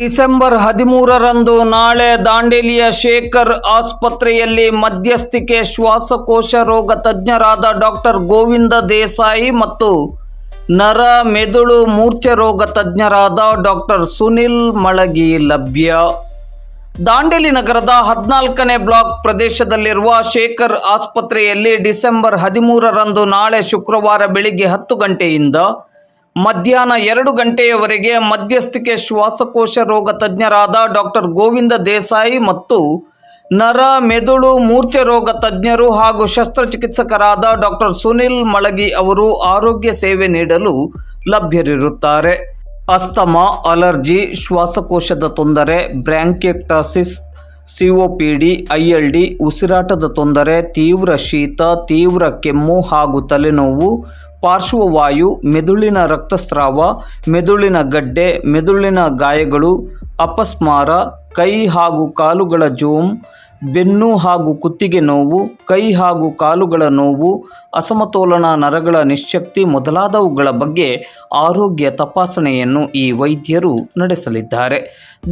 December ಹದಿಮೂರರಂದು ನಾಳೆ ದಾಂಡೇಲಿಯ ಶೇಖರ್ ಆಸ್ಪತ್ರೆಯಲ್ಲಿ ಮಧ್ಯಸ್ಥಿಕೆ ಶ್ವಾಸಕೋಶ ರೋಗ ತಜ್ಞರಾದ ಡಾಕ್ಟರ್ ಗೋವಿಂದ ದೇಸಾಯಿ ಮತ್ತು ನರ ಮೆದುಳು ಮೂರ್ಛೆ ರೋಗ ತಜ್ಞರಾದ ಡಾಕ್ಟರ್ ಸುನಿಲ್ ಮಳಗಿ ಲಭ್ಯ. ದಾಂಡೇಲಿ ನಗರದ ಹದಿನಾಲ್ಕನೇ ಬ್ಲಾಕ್ ಪ್ರದೇಶದಲ್ಲಿರುವ ಶೇಖರ್ ಆಸ್ಪತ್ರೆಯಲ್ಲಿ ಡಿಸೆಂಬರ್ ಹದಿಮೂರರಂದು ನಾಳೆ ಶುಕ್ರವಾರ ಬೆಳಿಗ್ಗೆ ಹತ್ತು ಗಂಟೆಯಿಂದ ಮಧ್ಯಾಹ್ನ ಎರಡು ಗಂಟೆಯವರೆಗೆ ಮಧ್ಯಸ್ಥಿಕೆ ಶ್ವಾಸಕೋಶ ರೋಗ ತಜ್ಞರಾದ ಡಾಕ್ಟರ್ ಗೋವಿಂದ ದೇಸಾಯಿ ಮತ್ತು ನರ ಮೆದುಳು ಮೂರ್ಛೆ ರೋಗ ತಜ್ಞರು ಹಾಗೂ ಶಸ್ತ್ರಚಿಕಿತ್ಸಕರಾದ ಡಾಕ್ಟರ್ ಸುನಿಲ್ ಮಳಗಿ ಅವರು ಆರೋಗ್ಯ ಸೇವೆ ನೀಡಲು ಲಭ್ಯರಿರುತ್ತಾರೆ. ಅಸ್ತಮಾ, ಅಲರ್ಜಿ, ಶ್ವಾಸಕೋಶದ ತೊಂದರೆ ಬ್ರ್ಯಾಂಕೆಕ್ಟಾಸಿಸ್ ಸಿಒಪಿಡಿ, ಐಎಲ್ಡಿ, ಉಸಿರಾಟದ ತೊಂದರೆ, ತೀವ್ರ ಶೀತ, ತೀವ್ರ ಕೆಮ್ಮು ಹಾಗೂ ತಲೆನೋವು ಪಾರ್ಶ್ವವಾಯು ಮೆದುಳಿನ ರಕ್ತಸ್ರಾವ ಮೆದುಳಿನ ಗಡ್ಡೆ ಮೆದುಳಿನ ಗಾಯಗಳು ಅಪಸ್ಮಾರ ಕೈ ಹಾಗೂ ಕಾಲುಗಳ ಜೋಮ್ ಬೆನ್ನು ಹಾಗೂ ಕುತ್ತಿಗೆ ನೋವು, ಕೈ ಹಾಗೂ ಕಾಲುಗಳ ನೋವು, ಅಸಮತೋಲನ ನರಗಳ ನಿಶ್ಶಕ್ತಿ ಮೊದಲಾದವುಗಳ ಬಗ್ಗೆ ಆರೋಗ್ಯ ತಪಾಸಣೆಯನ್ನು ಈ ವೈದ್ಯರು ನಡೆಸಲಿದ್ದಾರೆ.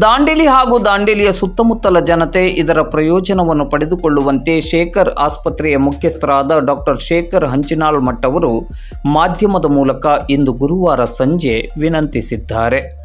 ದಾಂಡೇಲಿ ಹಾಗೂ ದಾಂಡೇಲಿಯ ಸುತ್ತಮುತ್ತಲ ಜನತೆ ಇದರ ಪ್ರಯೋಜನವನ್ನು ಪಡೆದುಕೊಳ್ಳುವಂತೆ ಶೇಖರ್ ಆಸ್ಪತ್ರೆಯ ಮುಖ್ಯಸ್ಥರಾದ ಡಾಕ್ಟರ್ ಶೇಖರ್ ಹಂಚಿನಾಳ್ ಮಠ್ ಅವರು ಮಾಧ್ಯಮದ ಮೂಲಕ ಇಂದು ಗುರುವಾರ ಸಂಜೆ ವಿನಂತಿಸಿದ್ದಾರೆ.